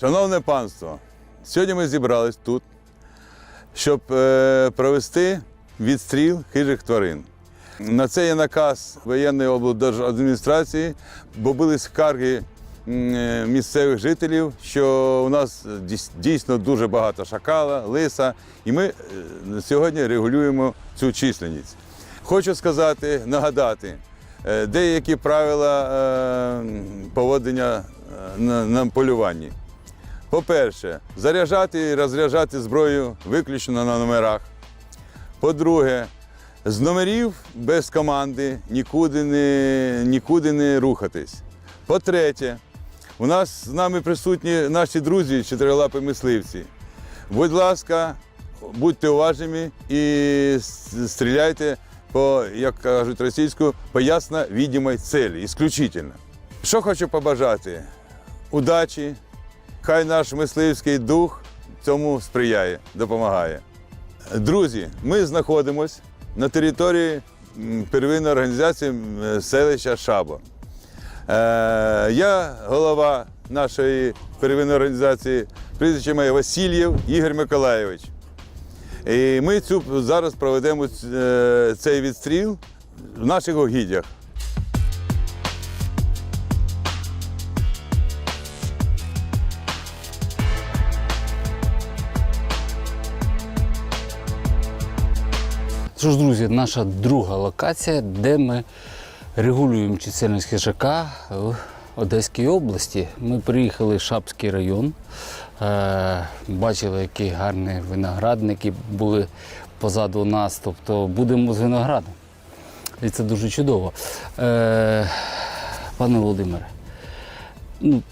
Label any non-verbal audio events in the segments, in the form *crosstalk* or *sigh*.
Шановне панство, сьогодні ми зібрались тут, щоб е, провести відстріл хижих тварин. На це є наказ воєнної облдержадміністрації, бо були скарги е, місцевих жителів, що у нас дійсно дуже багато шакала, лиса, і ми е, сьогодні регулюємо цю численність. Хочу сказати, нагадати деякі правила поводження на полюванні. По-перше, заряджати і розряджати зброю виключно на номерах. По-друге, з номерів без команди нікуди не, нікуди не рухатись. По-третє, у нас з нами присутні наші друзі, чотирилапі мисливці. Будь ласка, будьте уважними і стріляйте по, як кажуть російською, по ясно відомій цілі, ісключительно. Що хочу побажати? Удачі, хай наш мисливський дух цьому сприяє, допомагає. Друзі, ми знаходимося на території первинної організації селища Шабо. Е, я голова нашої первинної організації, прізвище моє Васильєв Ігор Миколайович. І ми цю, зараз проведемо е, цей відстріл в наших огіддях. Що ж, друзі, наша друга локація, де ми регулюємо чисельність хижака в Одеській області. Ми приїхали в Шапський район, е, бачили, які гарні виноградники були позаду нас. Тобто будемо з виноградом. І це дуже чудово. Е, пане Володимире, ну,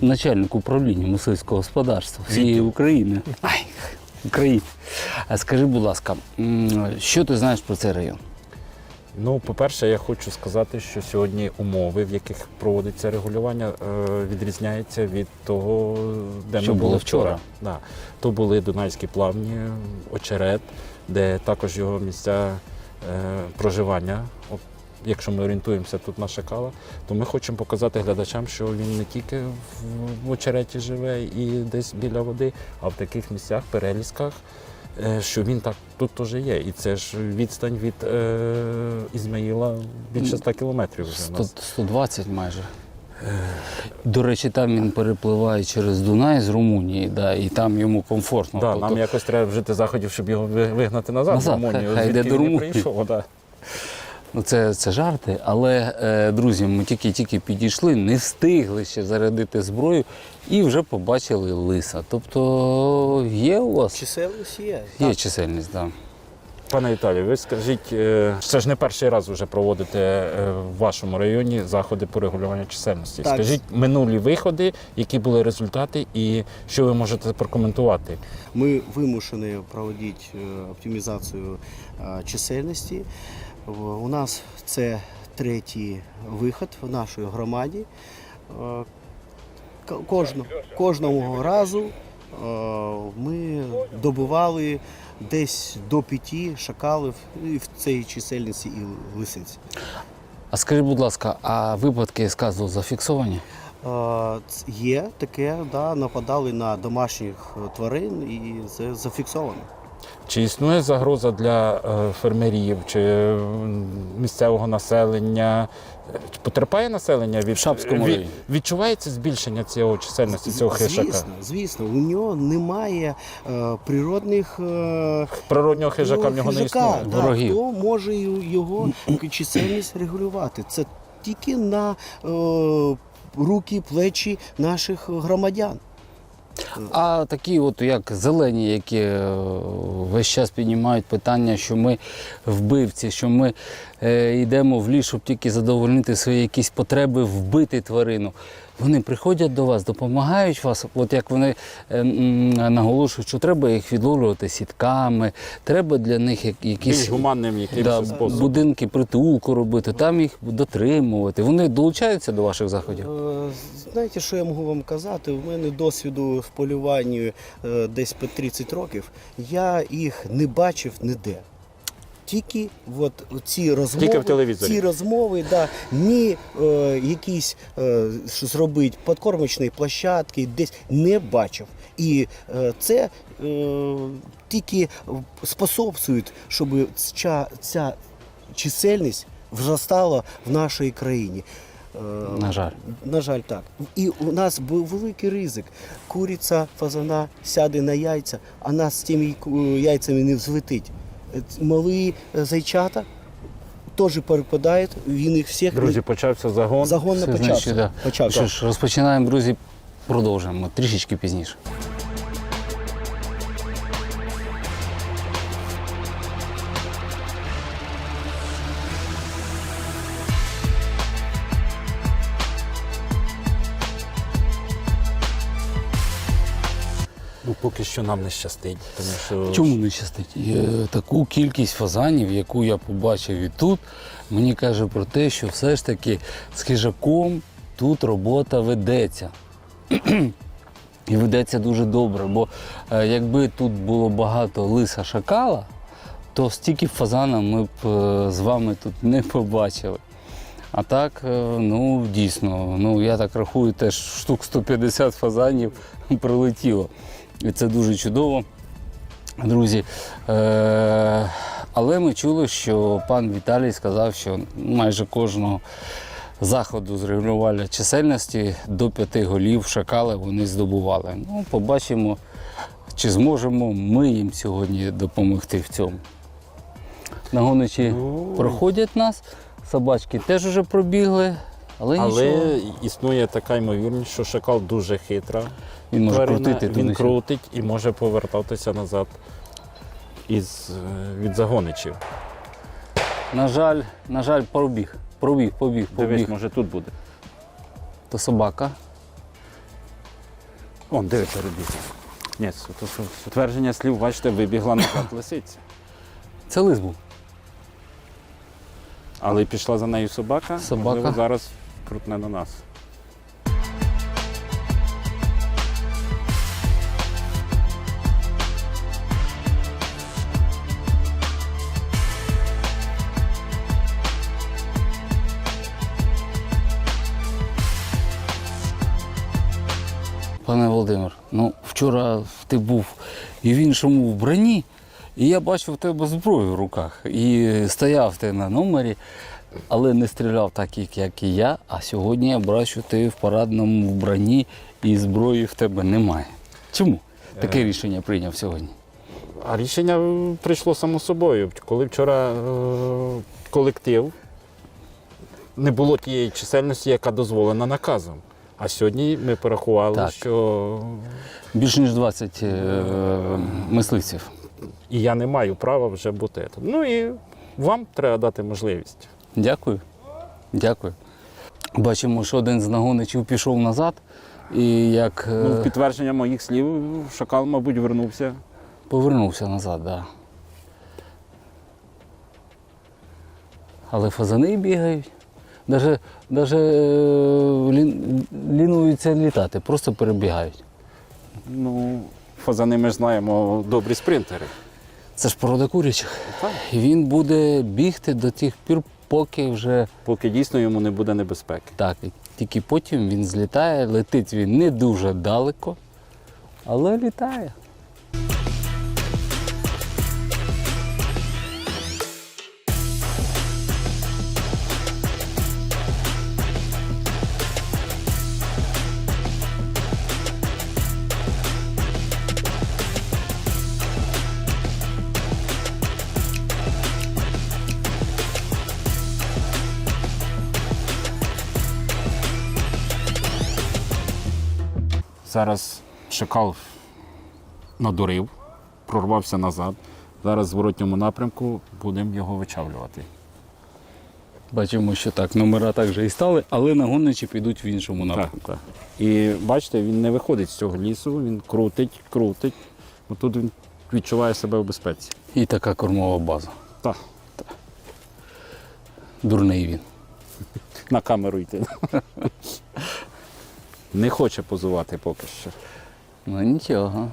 начальник управління мисливського господарства всієї України. Ай, України. А скажи, будь ласка, що ти знаєш про цей район? Ну, по-перше, я хочу сказати, що сьогодні умови, в яких проводиться регулювання, е, відрізняються від того, де Що ми було були вчора. вчора. Да. То були Дунайські плавні, очерет, де також його місця е, проживання. Якщо ми орієнтуємося тут на шакала, то ми хочемо показати глядачам, що він не тільки в, очереті живе і десь біля води, а в таких місцях, перелісках, е, що він так тут теж є. І це ж відстань від е, Ізмаїла більше 100 кілометрів вже. 100, 120 майже. До речі, там він перепливає через Дунай з Румунії, да, і там йому комфортно. Да, Тобто- нам якось треба вжити заходів, щоб його вигнати назад, Назад, в Румунію, хай йде звідки до Румунії. прийшов. Да. Ну, це, це жарти, але, е, друзі, ми тільки-тільки підійшли, не встигли ще зарядити зброю і вже побачили лиса. Тобто є у вас Чисельність є. є чисельність, так. Да. Пане Віталію, ви скажіть, е, це ж не перший раз вже проводите е, в вашому районі заходи по регулюванню чисельності. Так. Скажіть минулі виходи, які були результати, і що ви можете прокоментувати? Ми вимушені проводити е, оптимізацію е, чисельності. В- У нас це третій виход в нашій громаді. Е, к- Кожно, кожного разу е, ми добивали десь до п'яти шакалів і в цій чисельності і лисиць. А скажіть, будь ласка, а випадки сказу зафіксовані? Е, Є таке, да, нападали на домашніх е, тварин і це зафіксовано. Чи існує загроза для е, фермерів чи е, місцевого населення? Потерпає населення від Шапському від- відчувається збільшення цього чисельності цього хижака? Звісно, звісно, у нього немає е, природних е, Природнього хижака в нього не хижака, існує. да, Хто може його чисельність регулювати? Це тільки на е, руки, плечі наших громадян. А такі, от як зелені, які е, весь час піднімають питання, що ми вбивці, що ми йдемо в ліс, щоб тільки задовольнити свої якісь потреби, вбити тварину. Вони приходять до вас, допомагають вас, от як вони е, наголошують, що треба їх відловлювати сітками, треба для них якісь Більш гуманним якимось да, способом. будинки притулку робити, там їх дотримувати. Вони долучаються до ваших заходів. Е, Знаєте, що я можу вам казати? У мене досвіду в полюванні е, десь по 30 років. Я їх не бачив ніде. Тільки от ці розмови, Тільки в телевізорі. ці розмови, да, ні е, якісь е, що зробити подкормочні площадки, десь не бачив. І е, це е, тільки способствує, щоб ця, ця чисельність зростала в нашій країні. Е, На жаль. на жаль, так. І у нас був великий ризик. Куриця, фазана сяде на яйця, а нас з тими яйцями не взлетить. Малі е, зайчата теж перепадають, він їх всіх Друзі, почався загон. загон не почався. значить, да. почався. Що ж, розпочинаємо, друзі, продовжуємо трішечки пізніше. Ну, поки що нам не щастить. Тому що Чому не щастить? Е, Таку кількість фазанів, яку я побачив і тут, мені каже про те, що все ж таки з хижаком тут робота ведеться. І ведеться дуже добре, бо е, якби тут було багато лиса шакала, то стільки фазана ми б е, з вами тут не побачили. А так, ну дійсно, ну я так рахую, теж штук 150 фазанів *laughs* прилетіло. І це дуже чудово. Друзі, е- але ми чули, що пан Віталій сказав, що майже кожного заходу з регулювання чисельності до п'яти голів шакали вони здобували. Ну, побачимо, чи зможемо ми їм сьогодні допомогти в цьому. Нагоничі Ну. проходять нас, собачки теж вже пробігли, але, нічого. Але існує така ймовірність, що шакал дуже хитра. Він може тварина, крутити Він туди-сюди. крутить і може повертатися назад із, е, від загоничів. На жаль, на жаль, пробіг. Пробіг, побіг, побіг. Дивись, може тут буде. То собака. Он, диви, перебіг. Ні, то, що, твердження слів, бачите, вибігла назад лисиця. Це лис був. Але пішла за нею собака, Собака. можливо, зараз крутне на нас. Пане Володимир, ну вчора ти був і в іншому вбранні, і я бачив тебе зброю в руках. І стояв ти на номері, але не стріляв так, як- і я. А сьогодні я бачу, ти в парадному вбранні і зброї в тебе немає. Чому таке рішення прийняв сьогодні? А рішення е, прийшло само собою. Коли вчора е, колектив не було тієї чисельності, яка дозволена наказом. А сьогодні ми порахували, Так. що Більше ніж 20 е, мисливців. і я не маю права вже бути. Ну і вам треба дати можливість. Дякую. Дякую. Бачимо, що один з нагоничів пішов назад. І як е, Ну, в підтвердження моїх слів, шакал, мабуть, вернувся. Повернувся назад, так. Да. Але фазани бігають. Даже, даже е, лін, лінуються літати, просто перебігають. Ну, фазани ми ж знаємо добрі спринтери. Це ж порода курячих. Так. І він буде бігти до тих пір, поки вже Поки дійсно йому не буде небезпеки. так. І тільки потім він злітає, летить він не дуже далеко, але літає. Зараз шакал надурив, прорвався назад. Зараз в зворотньому напрямку будемо його вичавлювати. Бачимо, що так, номера так же і стали, але нагонничі підуть в іншому напрямку. так. І бачите, він не виходить з цього лісу, він крутить, крутить. Отут він відчуває себе в безпеці. І така кормова база. Так, Дурний він. на камеру йти. *laughs* Не хоче позувати поки що. Ну нічого.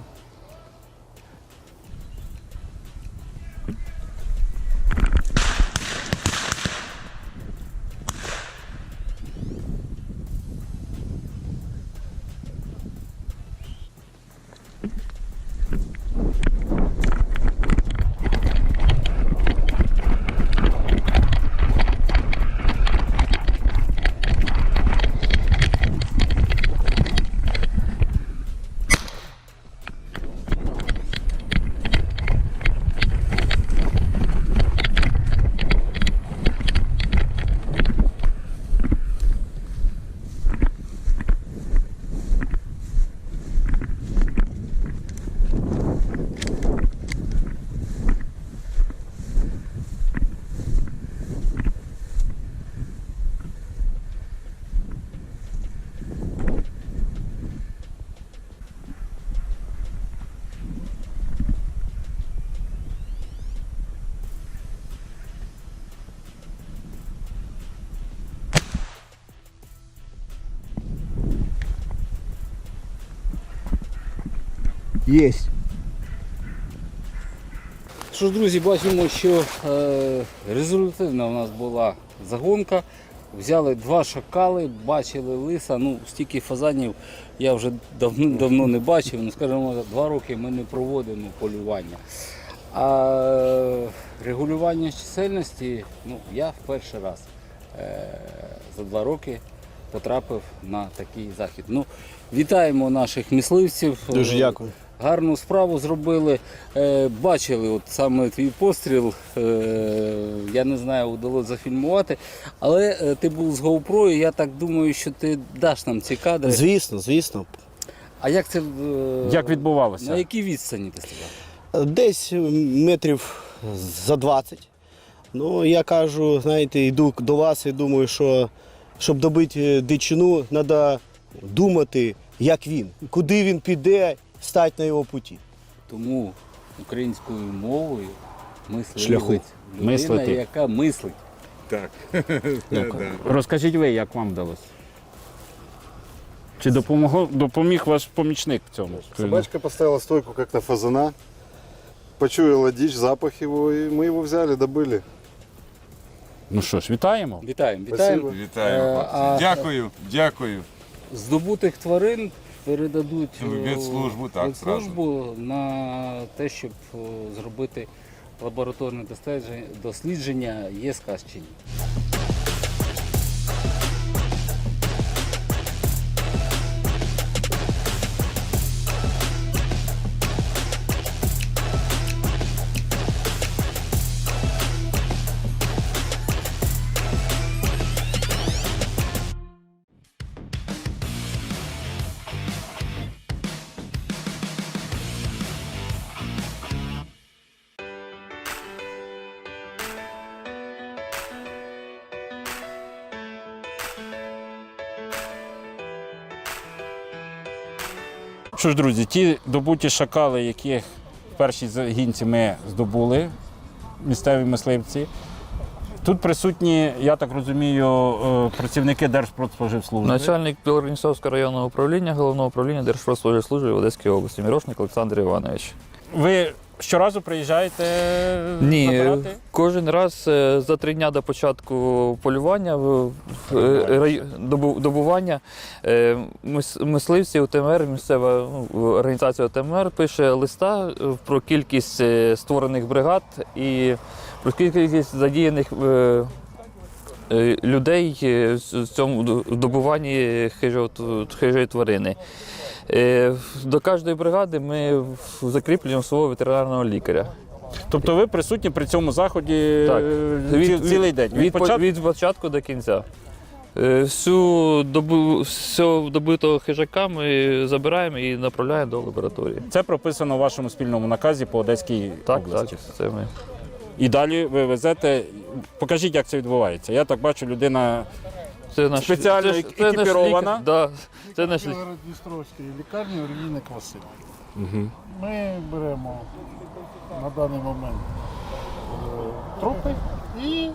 Есть. Що ж, друзі, бачимо, що е, результативна у нас була загонка. Взяли два шакали, бачили лиса. Ну, стільки фазанів я вже давно, давно не бачив. Ну, скажімо, два роки ми не проводимо полювання. А регулювання чисельності, ну, я в перший раз е, за два роки потрапив на такий захід. Ну, вітаємо наших мисливців. Дуже дякую. Гарну справу зробили. Е, бачили от саме твій постріл. Е, я не знаю, вдалося зафільмувати. Але е, ти був з GoPro, і я так думаю, що ти даш нам ці кадри. Звісно, звісно. А як це Як відбувалося? На якій відстані ти стріляв? Десь метрів за 20. Ну, я кажу, знаєте, йду до вас і думаю, що щоб добити дичину, треба думати, як він, куди він піде, стати на його путі. Тому українською мовою. Шляху. Людина, Мислити. яка мислить. Так. *laughs* Розкажіть ви, як вам вдалося? Чи допомогло, допоміг ваш помічник в цьому? Собачка поставила стойку, как на фазана. Почуяла дичь, запах его, и мы его взяли, добыли. Ну що ж, вітаємо. Вітаємо, вітаємо. Спасибо. Вітаю. Е, а- Дякую, дякую. Здобутих тварин передадуть В ветслужбу, так, в ветслужбу на те, щоб зробити лабораторне дослідження, є сказ Що ж, друзі, ті добуті шакали, яких в першій загінці ми здобули, місцеві мисливці. Тут присутні, я так розумію, е, працівники Держпродспоживслужби. Начальник Білорнісовського районного управління головного управління Держпродспоживслужби в Одеській області Мірошник Олександр Іванович. Ви щоразу приїжджаєте Ні, забирати? кожен раз е, за три дня до початку полювання е, рай- добу- добування е, мисливці УТМР, місцева ну, організація УТМР пише листа про кількість створених бригад і про кількість задіяних людей в цьому добуванні хижої тварини. Е, До кожної бригади ми закріплюємо свого ветеринарного лікаря. Тобто ви присутні при цьому заході Так. е, Від- ці- цілий день. Від, початку- початку... від початку до кінця. Е, Всю добу, всього добитого хижака ми забираємо і направляємо до лабораторії. Це прописано у вашому спільному наказі по Одеській Так, області. так, це ми. І далі ви везете. Покажіть, як це відбувається. Я так бачу, людина Це наш, Спеціально це це наш екіпірована? лікар, Да, це наш лікар. Дністровської лікарні Олійник Василь. Ми беремо на даний момент е, трупи і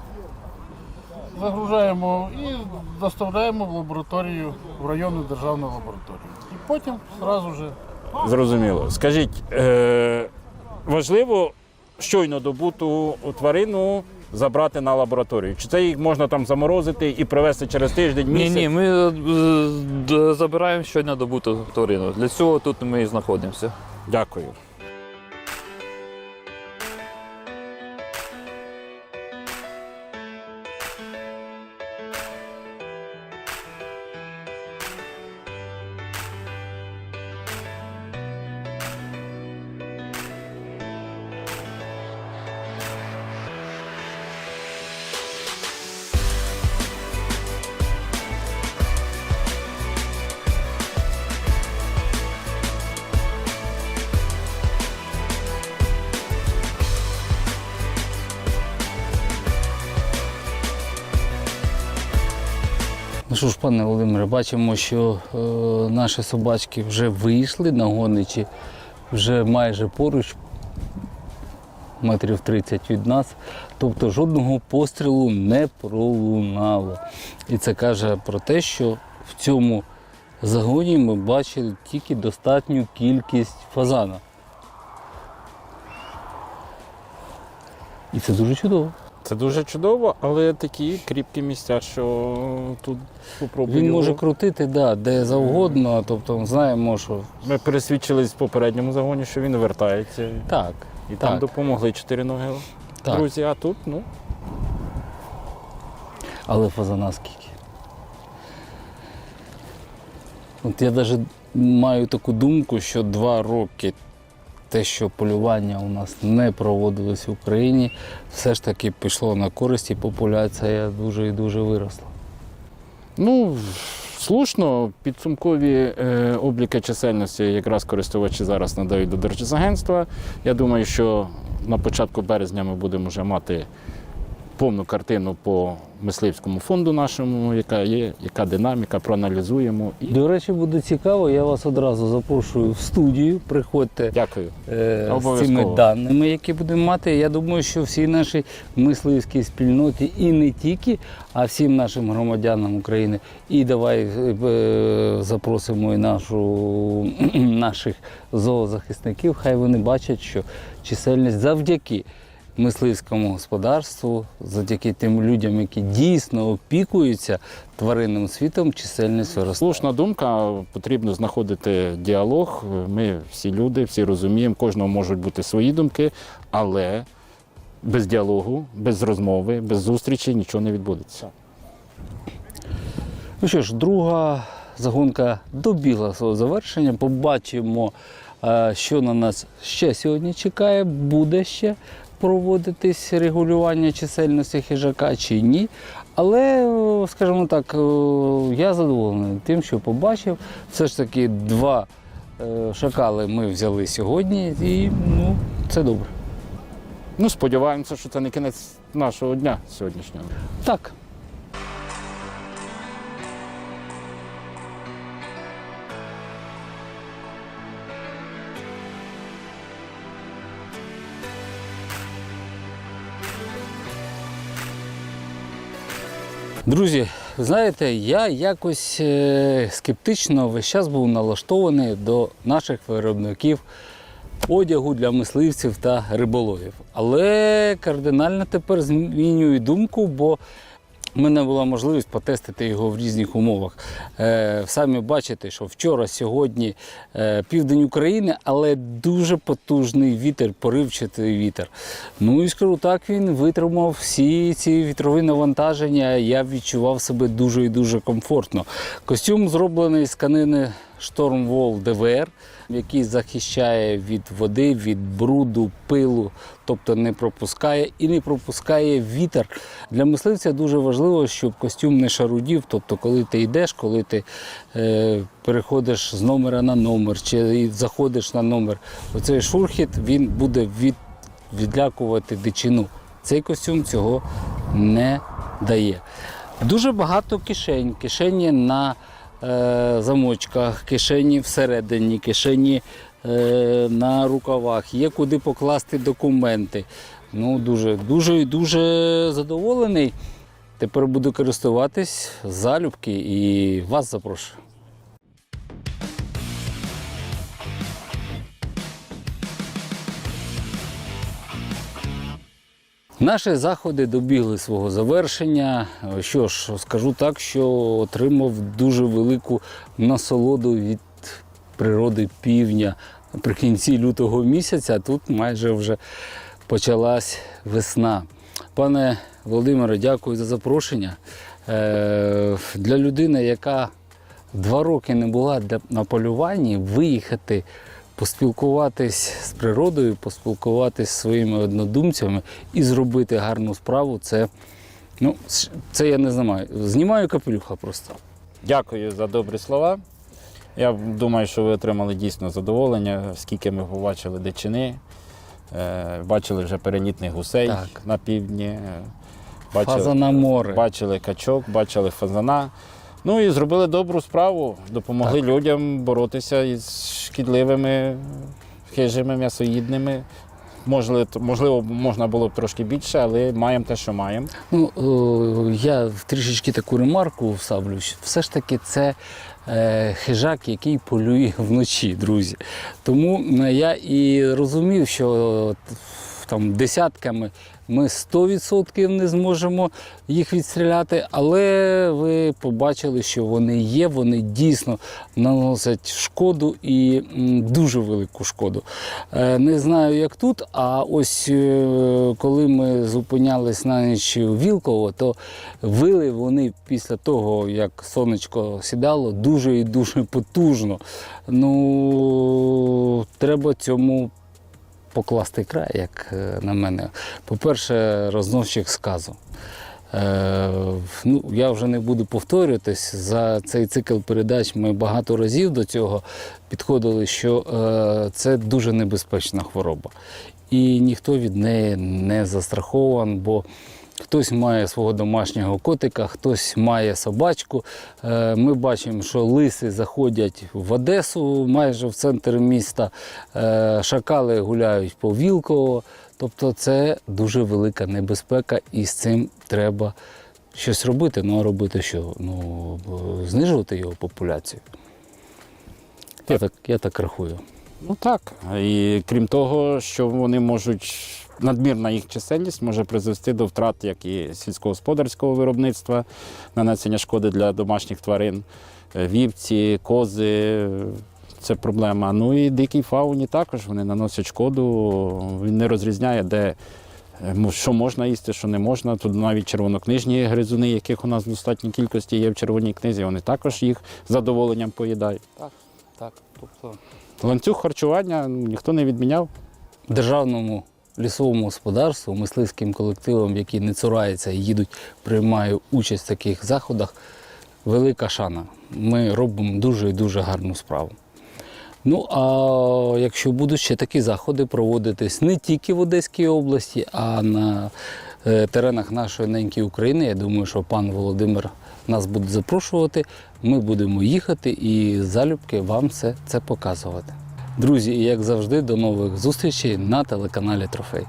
загружаємо і доставляємо в лабораторію, в районну державну лабораторію. І потім одразу же зрозуміло. Скажіть, е, важливо щойно добуту тварину забрати на лабораторію? Чи це їх можна там заморозити і привезти через тиждень, Ні, місяць? ні, ми е, забираємо щодня добуту торину. Для цього тут ми і знаходимося. Дякую. Пане Володимире, бачимо, що е, наші собачки вже вийшли на гоничі, вже майже поруч, метрів 30 від нас. Тобто жодного пострілу не пролунало. І це каже про те, що в цьому загоні ми бачили тільки достатню кількість фазана. І це дуже чудово. Це дуже чудово, але такі кріпкі місця, що тут попробуй. Він його. може крутити да, де завгодно, тобто знаємо, що Ми пересвідчились в попередньому загоні, що він вертається. так. І там допомогли чотири ноги так. друзі, а тут, ну, Але фазана скільки? От я навіть маю таку думку, що два роки те, що полювання у нас не проводилось в Україні, все ж таки пішло на користь і популяція дуже і дуже виросла. ну слушно, підсумкові е, обліки чисельності якраз користувачі зараз надають до Держзагентства. Я думаю, що на початку березня ми будемо вже мати повну картину по мисливському фонду нашому, яка є, яка динаміка, проаналізуємо. І... До речі, буде цікаво, я вас одразу запрошую в студію. Приходьте Дякую. е, з цими даними, які будемо мати. Я думаю, що всій нашій мисливській спільноті і не тільки, а всім нашим громадянам України. І давай е, запросимо і нашу, *clears throat* наших зоозахисників. Хай вони бачать, що чисельність завдяки. Мисливському господарству, завдяки тим людям, які дійсно опікуються тваринним світом, чисельність виросла. Слушна думка, потрібно знаходити діалог. Ми всі люди, всі розуміємо, кожного можуть бути свої думки, але без діалогу, без розмови, без зустрічі нічого не відбудеться. Ну що ж, друга загонка добігла свого завершення. Побачимо, е, що на нас ще сьогодні чекає, буде ще проводитись регулювання чисельності хижака чи ні. Але, скажімо так, е, я задоволений тим, що побачив. Все ж таки два е, шакали ми взяли сьогодні, і ну, це добре. Ну, сподіваємося, що це не кінець нашого дня сьогоднішнього. Так. Друзі, знаєте, я якось е, скептично весь час був налаштований до наших виробників одягу для мисливців та риболовів. Але кардинально тепер змінюю думку, бо в мене була можливість потестити його в різних умовах. Е, самі бачите, що вчора, сьогодні е, південь України, але дуже потужний вітер, поривчатий вітер. Ну і скажу так, він витримав всі ці вітрові навантаження. Я відчував себе дуже і дуже комфортно. Костюм зроблений з тканини Stormwall DVR, який захищає від води, від бруду, пилу, тобто не пропускає і не пропускає вітер. Для мисливця дуже важливо, щоб костюм не шарудів. Тобто, коли ти йдеш, коли ти е, переходиш з номера на номер чи заходиш на номер, оцей шурхіт він буде від, відлякувати дичину. Цей костюм цього не дає. Дуже багато кишень. Кишені на замочках, кишені всередині, кишені е, на рукавах, є куди покласти документи. Ну, дуже, дуже і дуже задоволений. Тепер буду користуватись залюбки і вас запрошую. Наші заходи добігли свого завершення. Що ж, скажу так, що отримав дуже велику насолоду від природи півдня наприкінці лютого місяця. Тут майже вже почалась весна. Пане Володимире, дякую за запрошення. Е, Для людини, яка два роки не була на полюванні, виїхати, поспілкуватись з природою, поспілкуватись зі своїми однодумцями і зробити гарну справу, це, ну, це я не знаю. Знімаю капелюха просто. Дякую за добрі слова. Я думаю, що ви отримали дійсно задоволення, скільки ми побачили дичини, е, бачили вже перелітних гусей Так. на півдні, е, бачили, Фаза на море. бачили качок, бачили фазана. Ну і зробили добру справу, допомогли людям боротися із шкідливими хижими м'ясоїдними Можливо, можливо, можна було б трошки більше, але маємо те, що маємо. Ну, о, я трішечки таку ремарку вставлю. Все ж таки це е, хижак, який полює вночі, друзі. Тому е, я і розумів, що е, там десятками ми 100% не зможемо їх відстріляти, але ви побачили, що вони є, вони дійсно наносять шкоду і дуже велику шкоду. Е, Не знаю, як тут, а ось е, коли ми зупинялись на ніч у Вілково, то вили вони після того, як сонечко сідало, дуже і дуже потужно. Ну, треба цьому покласти край, як е, на мене. По-перше, розносчик сказу. Е, ну, я вже не буду повторюватись. За цей цикл передач ми багато разів до цього підходили, що е, це дуже небезпечна хвороба. І ніхто від неї не застрахований, бо хтось має свого домашнього котика, хтось має собачку. Е, Ми бачимо, що лиси заходять в Одесу майже в центр міста, е, шакали гуляють по Вілково. Тобто це дуже велика небезпека, і з цим треба щось робити. Ну а робити що? Ну, знижувати його популяцію. Я так, я так рахую. Ну так. І крім того, що вони можуть, надмірна їх чисельність може призвести до втрат як і сільськогосподарського виробництва, нанесення шкоди для домашніх тварин, е, вівці, кози. Це проблема. Ну і дикій фауні також вони наносять шкоду. Він не розрізняє, де е, що можна їсти, що не можна. Тут навіть червонокнижні гризуни, яких у нас в достатній кількості є в червоній книзі, вони також їх з задоволенням поїдають. Так, так. Тобто Ланцюг харчування ніхто не відміняв. державному лісовому господарству, мисливським колективам, які не цураються і їдуть, приймають участь в таких заходах, велика шана. Ми робимо дуже і дуже гарну справу. Ну, а якщо будуть ще такі заходи проводитись не тільки в Одеській області, а на е, теренах нашої неньки України, я думаю, що пан Володимир нас буде запрошувати, ми будемо їхати і залюбки вам все це показувати. Друзі, як завжди, до нових зустрічей на телеканалі Трофей.